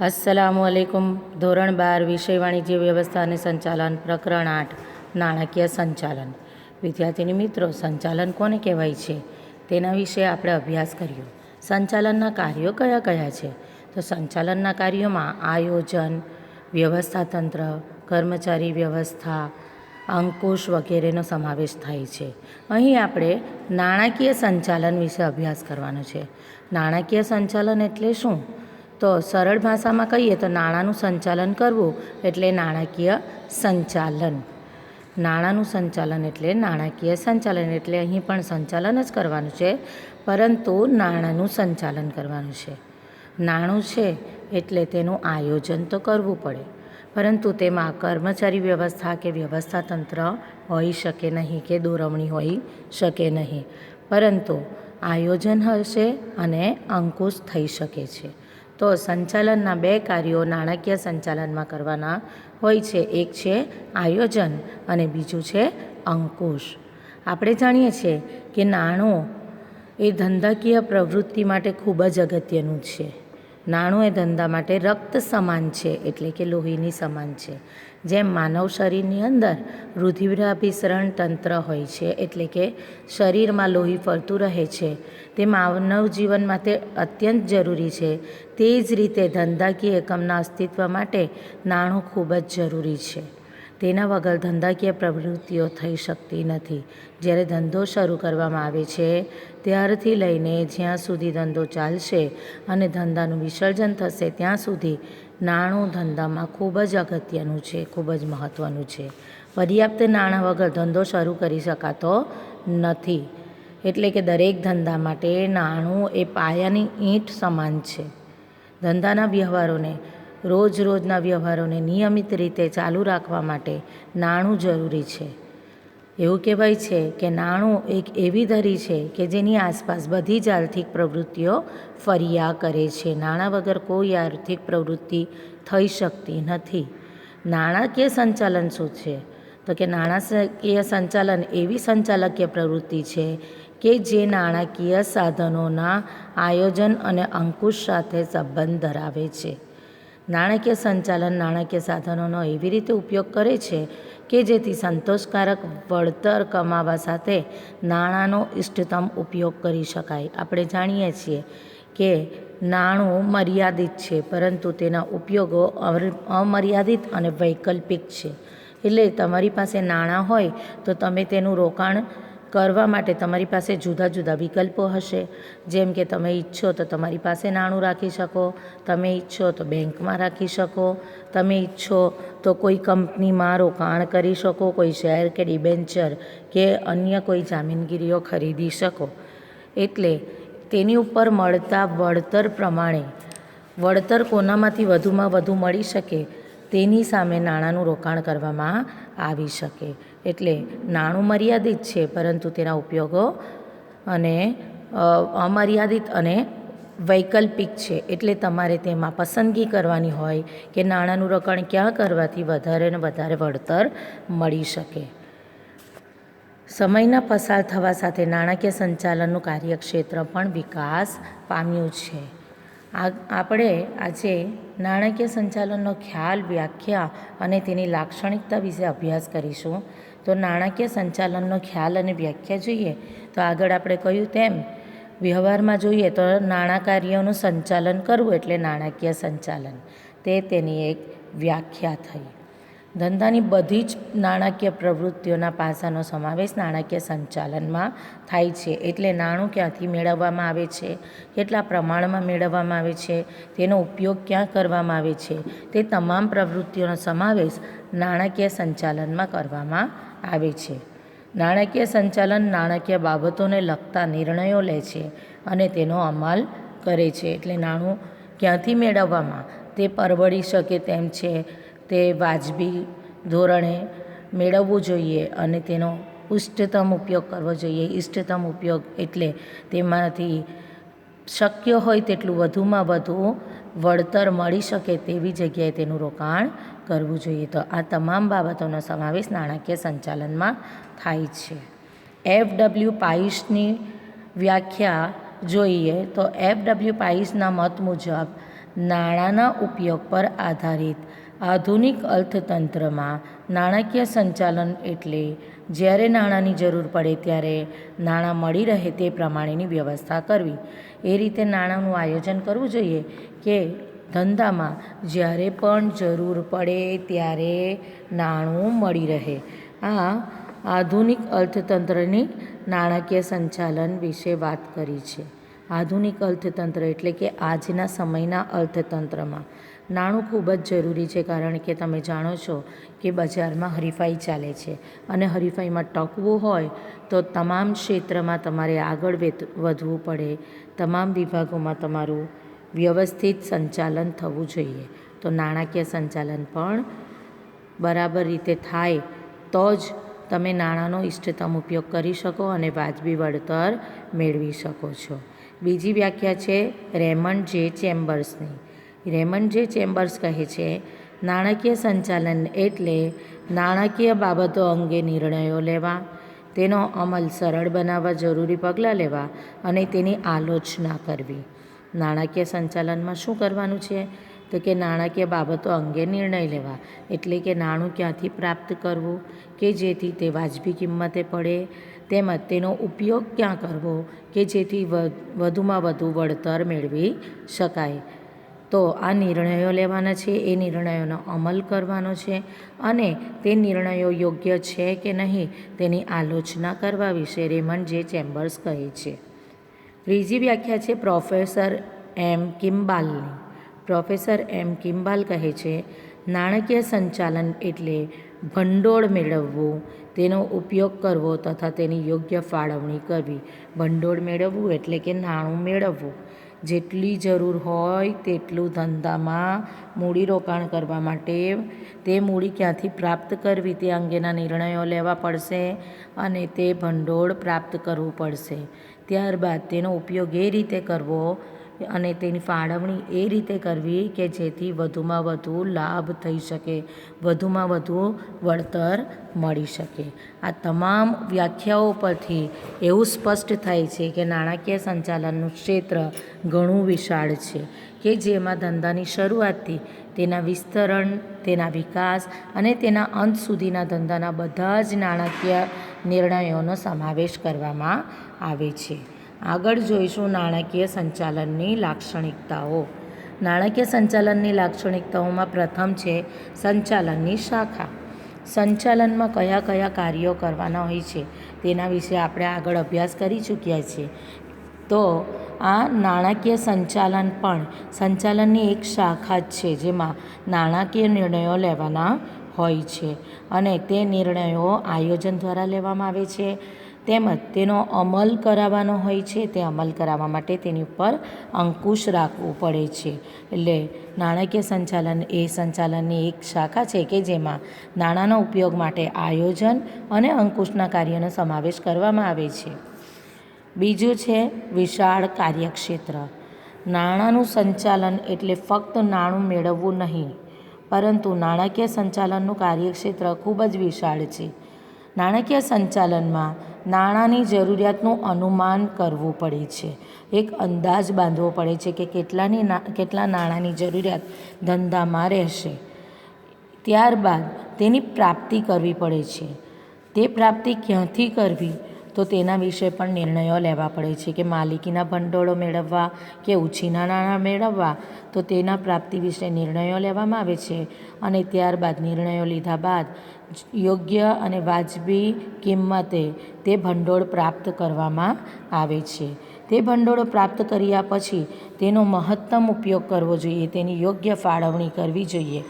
અસલામુ અલૈકુમ ધોરણ બાર, વિષય વાણિજ્ય વ્યવસ્થા અને સંચાલન, પ્રકરણ આઠ, નાણાકીય સંચાલન. વિદ્યાર્થીની મિત્રો, સંચાલન કોને કહેવાય છે? તેના વિશે આપણે અભ્યાસ કર્યો. સંચાલનના કાર્યો કયા કયા છે? તો સંચાલનના કાર્યોમાં આયોજન, વ્યવસ્થા તંત્ર, કર્મચારી વ્યવસ્થા, અંકુશ વગેરેનો સમાવેશ થાય છે. અહીં આપણે નાણાકીય સંચાલન વિશે અભ્યાસ કરવાનો છે. નાણાકીય સંચાલન એટલે શું? તો સરળ ભાષામાં કહીએ તો નાણાંનું સંચાલન કરવું એટલે નાણાકીય સંચાલન. નાણાંનું સંચાલન એટલે નાણાકીય સંચાલન એટલે અહીં પણ સંચાલન જ કરવાનું છે, પરંતુ નાણાંનું સંચાલન કરવાનું છે. નાણું છે એટલે તેનું આયોજન તો કરવું પડે, પરંતુ તેમાં કર્મચારી વ્યવસ્થા કે વ્યવસ્થા તંત્ર હોઈ શકે નહીં કે દોરવણી હોઈ શકે નહીં, પરંતુ આયોજન હશે અને અંકુશ થઈ શકે છે. તો સંચાલનના બે કાર્યો નાણાકીય સંચાલનમાં કરવાના હોય છે. એક છે આયોજન અને બીજું છે અંકુશ. આપણે જાણીએ છીએ કે નાણું એ ધંધાકીય પ્રવૃત્તિ માટે ખૂબ જ અગત્યનું છે. નાણું એ ધંધા માટે રક્ત સમાન છે, એટલે કે લોહીની સમાન છે. જેમ માનવ શરીરની અંદર રુધિરાભિસરણ તંત્ર હોય છે, એટલે કે શરીરમાં લોહી ફરતું રહે છે, તે માનવ જીવન માટે અત્યંત જરૂરી છે. તે જ રીતે ધંધાકીય એકમના અસ્તિત્વ માટે નાણું ખૂબ જ જરૂરી છે. તેના વગર ધંધાકીય પ્રવૃત્તિઓ થઈ શકતી નથી. જ્યારે ધંધો શરૂ કરવામાં આવે છે, ત્યારથી લઈને જ્યાં સુધી ધંધો ચાલશે અને ધંધાનું વિસર્જન થશે, ત્યાં સુધી નાણું ધંધામાં ખૂબ જ અગત્યનું છે, ખૂબ જ મહત્ત્વનું છે. પર્યાપ્ત નાણાં વગર ધંધો શરૂ કરી શકાતો નથી. એટલે કે દરેક ધંધા માટે નાણું એ પાયાની ઈંટ સમાન છે. ધંધાના વ્યવહારોને રોજ રોજના વ્યવહારોને નિયમિત રીતે ચાલુ રાખવા માટે નાણું જરૂરી છે. એવું કહેવાય છે કે નાણું એક એવી ધરી છે કે જેની આસપાસ બધી જ આર્થિક પ્રવૃત્તિઓ ફર્યા કરે છે. નાણાં વગર કોઈ આર્થિક પ્રવૃત્તિ થઈ શકતી નથી. નાણાકીય સંચાલન શું છે? તો કે નાણાકીય સંચાલન એવી સંચાલકીય પ્રવૃત્તિ છે કે જે નાણાકીય સાધનોના આયોજન અને અંકુશ સાથે સંબંધ ધરાવે છે. નાણાકીય સંચાલન નાણાકીય સાધનોનો એવી રીતે ઉપયોગ કરે છે કે જેથી સંતોષકારક વળતર કમાવા સાથે નાણાંનો ઇષ્ટતમ ઉપયોગ કરી શકાય. આપણે જાણીએ છીએ કે નાણું મર્યાદિત છે, પરંતુ તેના ઉપયોગો અમર્યાદિત અને વૈકલ્પિક છે. એટલે તમારી પાસે નાણાં હોય તો તમે તેનું રોકાણ કરવા માટે તમારી પાસે જુદા જુદા વિકલ્પો હશે. જેમ કે તમે ઈચ્છો તો તમારી પાસે નાણું રાખી શકો, તમે ઈચ્છો તો બેંકમાં રાખી શકો, તમે ઈચ્છો તો કોઈ કંપનીમાં રોકાણ કરી શકો, કોઈ શેર કે ડિબેન્ચર કે અન્ય કોઈ જામીનગીરીઓ ખરીદી શકો. એટલે તેની ઉપર મળતા વળતર પ્રમાણે, વળતર કોનામાંથી વધુમાં વધુ મળી શકે તેની સામે નાણાંનું રોકાણ કરવામાં આવી શકે. એટલે નાણું મર્યાદિત છે, પરંતુ તેના ઉપયોગો અને અમર્યાદિત અને વૈકલ્પિક છે. એટલે તમારે તેમાં પસંદગી કરવાની હોય કે નાણાંનું રોકાણ ક્યાં કરવાથી વધારે ને વધારે વળતર મળી શકે. સમયના પસાર થવા સાથે નાણાકીય સંચાલનનું કાર્યક્ષેત્ર પણ વિકાસ પામ્યું છે. આ, આપણે આજે નાણાકીય સંચાલનનો ખ્યાલ, વ્યાખ્યા અને તેની લાક્ષણિકતા વિશે અભ્યાસ કરીશું. તો નાણાકીય સંચાલનનો ખ્યાલ અને વ્યાખ્યા જોઈએ. તો આગળ આપણે કહ્યું તેમ, વ્યવહારમાં જોઈએ તો નાણાં કાર્યોનું સંચાલન કરવું એટલે નાણાકીય સંચાલન. તે તેની એક વ્યાખ્યા થઈ. ધંધાની બધી જ નાણાકીય પ્રવૃત્તિઓના પાસાનો સમાવેશ નાણાકીય સંચાલનમાં થાય છે. એટલે નાણું ક્યાંથી મેળવવામાં આવે છે? કેટલા પ્રમાણમાં મેળવવામાં આવે છે? તેનો ઉપયોગ ક્યાં કરવામાં આવે છે? તે તમામ પ્રવૃત્તિઓનો સમાવેશ નાણાકીય સંચાલનમાં કરવામાં આવે છે. નાણાકીય સંચાલન નાણાકીય બાબતોને લગતા નિર્ણયો લે છે અને તેનો અમલ કરે છે. એટલે નાણું ક્યાંથી મેળવવામાં? તે પરવડી શકે તેમ છે. તે વાજબી ધોરણે મેળવવું જોઈએ અને તેનો ઉષ્ટતમ ઉપયોગ કરવો જોઈએ. ઇષ્ટતમ ઉપયોગ એટલે તેમાંથી શક્ય હોય તેટલું વધુમાં વધુ વળતર મળી શકે તેવી જગ્યાએ તેનું રોકાણ કરવું જોઈએ. તો આ તમામ બાબતોનો સમાવેશ નાણાકીય સંચાલનમાં થાય છે. એફ ડબલ્યુ પાઇસની વ્યાખ્યા જોઈએ તો એફ ડબલ્યુ પાઇસના મત મુજબ નાણાંના ઉપયોગ પર આધારિત આધુનિક અર્થતંત્રમાં નાણાકીય સંચાલન એટલે જ્યારે નાણાંની જરૂર પડે ત્યારે નાણાં મળી રહે તે પ્રમાણેની વ્યવસ્થા કરવી. એ રીતે નાણાંનું આયોજન કરવું જોઈએ કે ધંધામાં જ્યારે પણ જરૂર પડે ત્યારે નાણું મળી રહે. આ આધુનિક અર્થતંત્રની નાણાકીય સંચાલન વિશે વાત કરી છે. આધુનિક અર્થતંત્ર એટલે કે આજના સમયના અર્થતંત્રમાં. નાણું ખૂબ જ જરૂરી છે, કારણ કે તમે જાણો છો કે બજારમાં હરીફાઈ ચાલે છે. અને હરીફાઈમાં ટકવું હોય તો તમામ ક્ષેત્રમાં તમારે આગળ વધવું પડે. તમામ વિભાગોમાં તમારું વ્યવસ્થિત સંચાલન થવું જોઈએ. તો નાણાકીય સંચાલન પણ બરાબર રીતે થાય તો જ તમે નાણાંનો ઇષ્ટતમ ઉપયોગ કરી શકો અને વાજબી વળતર મેળવી શકો છો. બીજી વ્યાખ્યા છે રેમન્ડ જે ચેમ્બર્સની. રેમન્ડ જે ચેમ્બર્સ કહે છે, નાણાકીય સંચાલન એટલે નાણાકીય બાબતો અંગે નિર્ણયો લેવા, તેનો અમલ સરળ બનાવવા જરૂરી પગલાં લેવા અને તેની આલોચના કરવી. નાણાકીય સંચાલનમાં શું કરવાનું છે? તો કે નાણાકીય બાબતો અંગે નિર્ણય લેવા, એટલે કે નાણું ક્યાંથી પ્રાપ્ત કરવું, કે જેથી તે વાજબી કિંમતે પડે, તેમજ તેનો ઉપયોગ ક્યાં કરવો, કે જેથી વધુમાં વધુ વળતર મેળવી શકાય. તો આ નિર્ણયો લેવાના છે. એ નિર્ણયોનો અમલ કરવાનો છે અને તે નિર્ણયો યોગ્ય છે કે નહીં તેની આલોચના કરવા વિશે રેમન્ડ જે ચેમ્બર્સ કહે છે. ત્રીજી વ્યાખ્યા છે પ્રોફેસર એમ કિમ્બાલની પ્રોફેસર એમ કિમ્બાલ કહે છે, નાણાકીય સંચાલન એટલે ભંડોળ મેળવવું. તેનો ઉપયોગ કરવો તથા તેની યોગ્ય ફાળવણી કરવી. ભંડોળ મેળવવું એટલે કે નાણું મેળવવું. જેટલી જરૂર હોય તેટલું ધંધામાં મૂડીરોકાણ કરવા માટે તે મૂડી ક્યાંથી પ્રાપ્ત કરવી તે અંગેના નિર્ણયો લેવા પડશે અને તે ભંડોળ પ્રાપ્ત કરવું પડશે. ત્યારબાદ તેનો ઉપયોગ એ રીતે કરવો અને તેની ફાળવણી એ રીતે કરવી કે જેથી વધુમાં વધુ લાભ થઈ શકે, વધુમાં વધુ વળતર મળી શકે. આ તમામ વ્યાખ્યાઓ પરથી એવું સ્પષ્ટ થાય છે કે નાણાકીય સંચાલનનું ક્ષેત્ર ઘણું વિશાળ છે કે જેમાં ધંધાની શરૂઆતથી તેના વિસ્તરણ, તેના વિકાસ અને તેના અંત સુધીના ધંધાના બધા જ નાણાકીય નિર્ણયોનો સમાવેશ કરવામાં આવે છે. આગળ જોઈશું નાણાકીય સંચાલનની લાક્ષણિકતાઓ. નાણાકીય સંચાલનની લાક્ષણિકતાઓમાં પ્રથમ છે સંચાલનની શાખા. સંચાલનમાં કયા કયા કાર્યો કરવાના હોય છે તેના વિશે આપણે આગળ અભ્યાસ કરી ચૂક્યા છીએ. તો આ નાણાકીય સંચાલન પણ સંચાલનની એક શાખા જ છે જેમાં નાણાકીય નિર્ણયો લેવાના હોય છે અને તે નિર્ણયો આયોજન દ્વારા લેવામાં આવે છે. તેમજ તેનો અમલ કરાવવાનો હોય છે, તે અમલ કરાવવા માટે તેની ઉપર અંકુશ રાખવું પડે છે. એટલે નાણાકીય સંચાલન એ સંચાલનની એક શાખા છે કે જેમાં નાણાંના ઉપયોગ માટે આયોજન અને અંકુશના કાર્યનો સમાવેશ કરવામાં આવે છે. બીજું છે વિશાળ કાર્યક્ષેત્ર. નાણાંનું સંચાલન એટલે ફક્ત નાણું મેળવવું નહીં, પરંતુ નાણાકીય સંચાલનનું કાર્યક્ષેત્ર ખૂબ જ વિશાળ છે. નાણાકીય સંચાલનમાં નાણાંની જરૂરિયાતનું અનુમાન કરવું પડે છે. એક અંદાજ બાંધવો પડે છે કે કેટલાની કેટલા નાણાંની જરૂરિયાત ધંધામાં રહેશે. ત્યારબાદ તેની પ્રાપ્તિ કરવી પડે છે. તે પ્રાપ્તિ ક્યાંથી કરવી? તો તેના વિશે પણ નિર્ણયો લેવા પડે છે કે માલિકીના ભંડોળો મેળવવા કે ઉછીના નાણાં મેળવવા. તો તેના પ્રાપ્તિ વિશે નિર્ણયો લેવામાં આવે છે અને ત્યારબાદ નિર્ણયો લીધા બાદ યોગ્ય અને વાજબી કિંમતે તે ભંડોળ પ્રાપ્ત કરવામાં આવે છે. તે ભંડોળો પ્રાપ્ત કર્યા પછી તેનો મહત્તમ ઉપયોગ કરવો જોઈએ, તેની યોગ્ય ફાળવણી કરવી જોઈએ.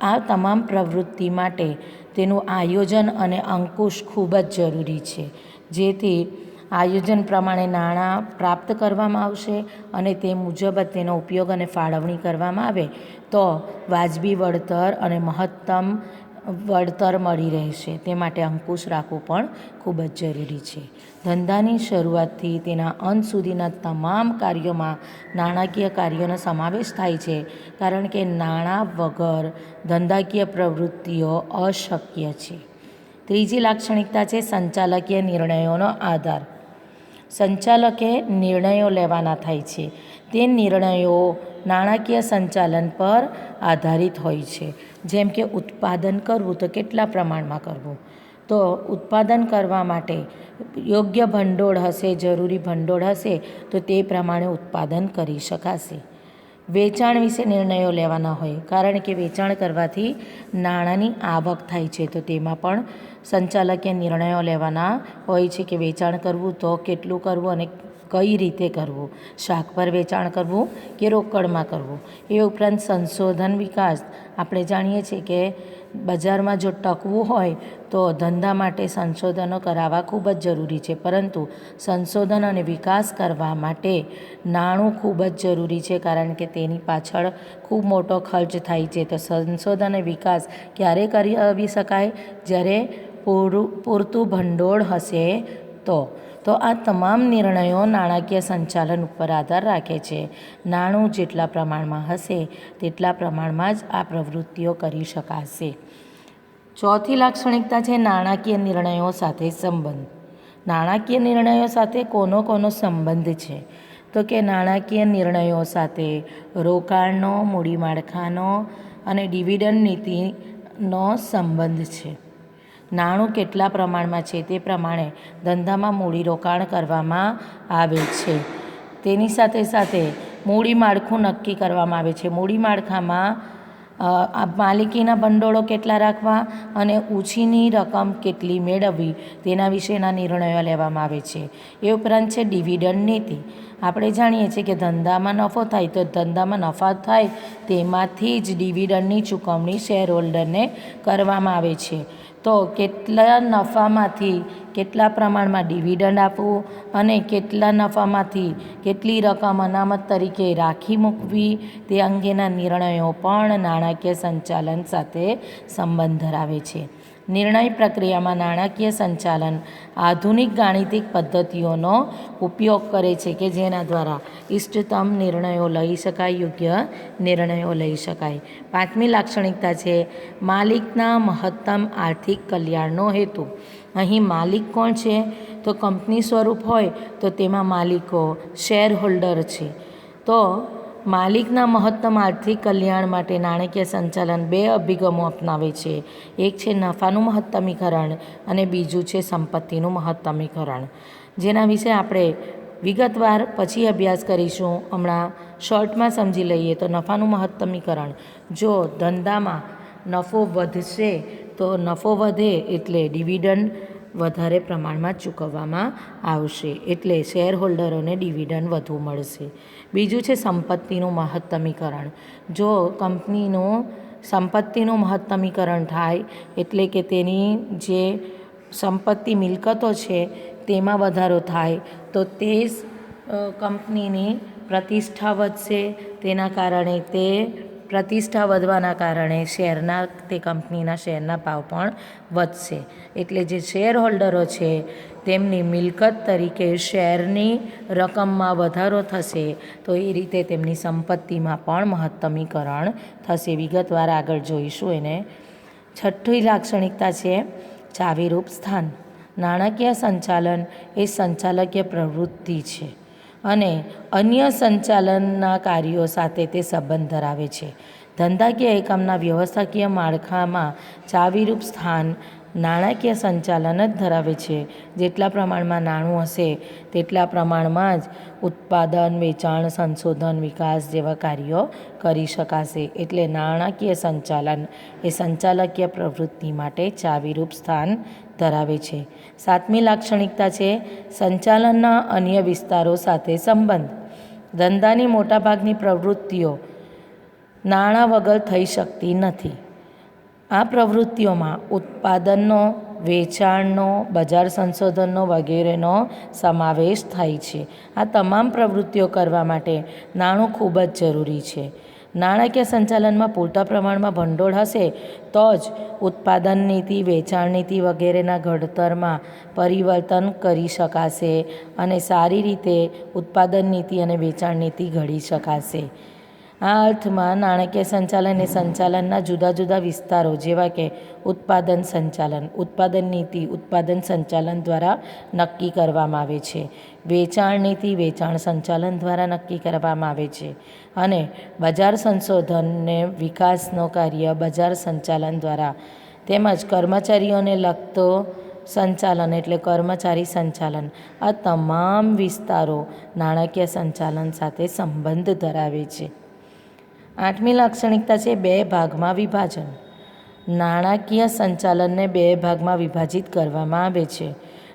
આ તમામ પ્રવૃત્તિ માટે તેનું આયોજન અને અંકુશ ખૂબ જ જરૂરી છે. જેથી આયોજન પ્રમાણે નાણાં પ્રાપ્ત કરવામાં આવશે અને તે મુજબ જ તેનો ઉપયોગ અને ફાળવણી કરવામાં આવે તો વાજબી વળતર અને મહત્તમ વળતર મળી રહેશે. તે માટે અંકુશ રાખવું પણ ખૂબ જ જરૂરી છે. ધંધાની શરૂઆતથી તેના અંત સુધીના તમામ કાર્યોમાં નાણાકીય કાર્યોનો સમાવેશ થાય છે, કારણ કે નાણાં વગર ધંધાકીય પ્રવૃત્તિઓ અશક્ય છે. ત્રીજી લાક્ષણિકતા છે સંચાલકીય નિર્ણયોનો આધાર. સંચાલકે નિર્ણયો લેવાના થાય છે. તે નિર્ણયો નાણાકીય સંચાલન પર આધારિત હોય છે. જેમ કે ઉત્પાદન કરવું તો કેટલા પ્રમાણમાં કરવું? તો ઉત્પાદન કરવા માટે યોગ્ય ભંડોળ હશે, જરૂરી ભંડોળ હશે, તો તે પ્રમાણે ઉત્પાદન કરી શકાશે. વેચાણ વિશે નિર્ણયો લેવાના હોય. કારણ કે વેચાણ કરવાથી નાણાંની આવક થાય છે, તો તેમાં પણ સંચાલકીય નિર્ણયો લેવાના હોય છે કે વેચાણ કરવું, તો કેટલું કરવું અને કઈ રીતે કરવું? શાક પર વેચાણ કરવું કે રોકડમાં કરવું? એ ઉપરાંત સંશોધન વિકાસ. આપણે જાણીએ છીએ કે બજારમાં જો ટકવું હોય, તો ધંધા માટે સંશોધનો કરાવવા ખૂબ જ જરૂરી છે. પરંતુ સંશોધન અને વિકાસ કરવા માટે નાણું ખૂબ જ જરૂરી છે, કારણ કે તેની પાછળ ખૂબ મોટો ખર્ચ થાય છે. તો સંશોધન અને વિકાસ ક્યારે કરી શકાય? જ્યારે પૂરું, પૂરતું ભંડોળ હશે તો. તો આ તમામ નિર્ણયો નાણાકીય સંચાલન ઉપર આધાર રાખે છે. નાણું જેટલા પ્રમાણમાં હશે, તેટલા પ્રમાણમાં જ આ પ્રવૃત્તિઓ કરી શકાશે. ચોથી લાક્ષણિકતા છે નાણાકીય નિર્ણયો સાથે સંબંધ. નાણાકીય નિર્ણયો સાથે કોનો કોનો સંબંધ છે? તો કે નાણાકીય નિર્ણયો સાથે રોકાણનો મૂડી માળખાનો અને ડિવિડન્ડ નીતિનો સંબંધ છે. નાણું કેટલા પ્રમાણમાં છે તે પ્રમાણે ધંધામાં મૂડીરોકાણ કરવામાં આવે છે. તેની સાથે સાથે મૂડી માળખું નક્કી કરવામાં આવે છે. મૂડી માળખામાં માલિકીના ભંડોળો કેટલા રાખવા અને ઉછીની રકમ કેટલી મેળવવી તેના વિશેના નિર્ણયો લેવામાં આવે છે. એ ઉપરાંત છે ડિવિડન્ડ નીતિ. આપણે જાણીએ છીએ કે ધંધામાં નફો થાય તો ધંધામાં નફા થાય તેમાંથી જ ડિવિડન્ડની ચૂકવણી શેર હોલ્ડરને કરવામાં આવે છે. તો કેટલા નફામાંથી કેટલા પ્રમાણમાં ડિવિડન્ડ આપવું અને કેટલા નફામાંથી કેટલી રકમ અનામત તરીકે રાખી મૂકવી તે અંગેના નિર્ણયો પણ નાણાકીય સંચાલન સાથે સંબંધ ધરાવે છે. નિર્ણય પ્રક્રિયામાં નાણાકીય સંચાલન, આધુનિક ગાણિતિક પદ્ધતિઓનો ઉપયોગ કરે છે કે જેના દ્વારા ઇષ્ટતમ નિર્ણયો લઈ શકાય, યોગ્ય નિર્ણયો લઈ શકાય. પાંચમી લાક્ષણિકતા છે, માલિકના મહત્તમ આર્થિક કલ્યાણનો હેતુ. અહીં માલિક કોણ છે? તો કંપની સ્વરૂપ હોય તો તેમાં માલિકો શેર હોલ્ડર છે. તો માલિકના મહત્તમ આર્થિક કલ્યાણ માટે નાણાકીય સંચાલન બે અભિગમો અપનાવે છે. એક છે નફાનું મહત્તમીકરણ અને બીજું છે સંપત્તિનું મહત્તમીકરણ. જેના વિશે આપણે વિગતવાર પછી અભ્યાસ કરીશું. હમણાં શોર્ટમાં સમજી લઈએ તો નફાનું મહત્તમીકરણ. જો ધંધામાં નફો વધશે તો નફો વધે એટલે ડિવિડન્ડ વધારે પ્રમાણમાં ચૂકવવામાં આવશે એટલે શેર હોલ્ડરોને ડિવિડન્ડ વધુ મળશે. બીજું છે સંપત્તિનું મહત્તમીકરણ. જો કંપનીનું સંપત્તિનું મહત્તમીકરણ થાય એટલે કે તેની જે સંપત્તિ મિલકતો છે તેમાં વધારો થાય, તો તે કંપનીની પ્રતિષ્ઠા વધશે. તેના કારણે તે પ્રતિષ્ઠા વધવાના કારણે શેરના તે કંપનીના શેરના ભાવ પણ વધશે. એટલે જે શેર હોલ્ડરો છે, તેમની મિલકત તરીકે શેરની રકમમાં વધારો થશે, તો એ રીતે તેમની સંપત્તિમાં પણ મહત્તમીકરણ થશે. વિગતવાર આગળ જોઈશું એને. છઠ્ઠી લાક્ષણિકતા છે, ચાવીરૂપ સ્થાન. નાણાકીય સંચાલન એ સંચાલકીય પ્રવૃત્તિ છે. અને અન્ય સંચાલનના કાર્યો સાથે તે સંબંધ ધરાવે છે. ધંધાકીય એકમના વ્યવસ્થાકીય માળખામાં ચાવીરૂપ સ્થાન નાણાકીય સંચાલન જ ધરાવે છે. જેટલા પ્રમાણમાં નાણું હશે, તેટલા પ્રમાણમાં જ ઉત્પાદન, વેચાણ, સંશોધન, વિકાસ જેવા કાર્યો કરી શકાશે. એટલે નાણાકીય સંચાલન એ સંચાલકીય પ્રવૃત્તિ માટે ચાવીરૂપ સ્થાન ધરાવે છે. સાતમી લાક્ષણિકતા છે, સંચાલનના અન્ય વિસ્તારો સાથે સંબંધ. ધંધાની મોટાભાગની પ્રવૃત્તિઓ નાણાં વગર થઈ શકતી નથી. આ પ્રવૃત્તિઓમાં ઉત્પાદનનો, વેચાણનો, બજાર સંશોધનનો વગેરેનો સમાવેશ થાય છે. આ તમામ પ્રવૃત્તિઓ કરવા માટે નાણું ખૂબ જ જરૂરી છે. નાણાકીય સંચાલનમાં પૂરતા પ્રમાણમાં ભંડોળ હશે તો જ ઉત્પાદન નીતિ, વેચાણ નીતિ વગેરેના ઘડતરમાં પરિવર્તન કરી શકાશે અને સારી રીતે ઉત્પાદન નીતિ અને વેચાણ નીતિ ઘડી શકાશે. આ અર્થમાં નાણાકીય સંચાલન એ સંચાલનના જુદા જુદા વિસ્તારો જેવા કે ઉત્પાદન સંચાલન, ઉત્પાદન નીતિ, ઉત્પાદન સંચાલન દ્વારા નક્કી કરવામાં આવે છે. વેચાણ નીતિ, વેચાણ સંચાલન દ્વારા નક્કી કરવામાં આવે છે. અને બજાર સંશોધનને વિકાસનો કાર્ય બજાર સંચાલન દ્વારા. તેમજ કર્મચારીઓને લગતો સંચાલન એટલે કર્મચારી સંચાલન. આ તમામ વિસ્તારો નાણાકીય સંચાલન સાથે સંબંધ ધરાવે છે. આઠમી લાક્ષણિકતા છે બે ભાગમાં વિભાજન. નાણાકીય સંચાલનને બે ભાગમાં વિભાજિત કરવામાં આવે છે.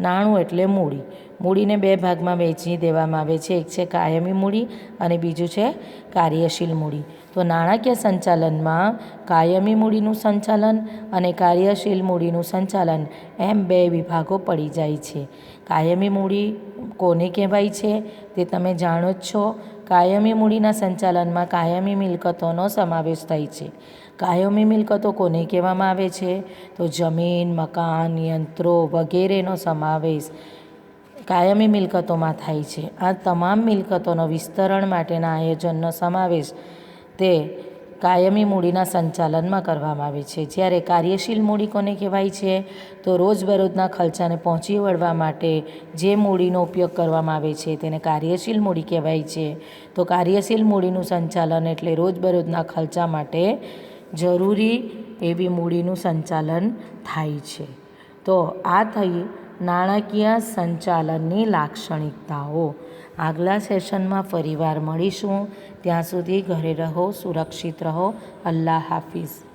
નાણું એટલે મૂડી. મૂડીને બે ભાગમાં વહેંચી દેવામાં આવે છે. એક છે કાયમી મૂડી અને બીજું છે કાર્યશીલ મૂડી. તો નાણાકીય સંચાલનમાં કાયમી મૂડીનું સંચાલન અને કાર્યશીલ મૂડીનું સંચાલન એમ બે વિભાગો પડી જાય છે. કાયમી મૂડી કોને કહેવાય છે? તે તમે જાણો જ છો. કાયમી મૂડીના સંચાલનમાં કાયમી મિલકતોનો સમાવેશ થાય છે. કાયમી મિલકતો કોને કહેવામાં આવે છે? તો જમીન, મકાન, યંત્રો વગેરેનો સમાવેશ કાયમી મિલકતોમાં થાય છે. આ તમામ મિલકતોનો વિસ્તરણ માટેના આયોજનનો સમાવેશ તે કાયમી મૂડીના સંચાલનમાં કરવામાં આવે છે. જ્યારે કાર્યશીલ મૂડી કોને કહેવાય છે? તો રોજબરોજના ખર્ચાને પહોંચી વળવા માટે જે મૂડીનો ઉપયોગ કરવામાં આવે છે તેને કાર્યશીલ મૂડી કહેવાય છે. તો કાર્યશીલ મૂડીનું સંચાલન એટલે રોજબરોજના ખર્ચા માટે જરૂરી એવી મૂડીનું સંચાલન થાય છે. તો આ થઈ નાણાકીય સંચાલનની લાક્ષણિકતાઓ. આગલા સેશનમાં ફરીવાર મળીશું. ત્યાં સુધી ઘરે રહો સુરક્ષિત રહો. અલ્લાહ હાફિઝ.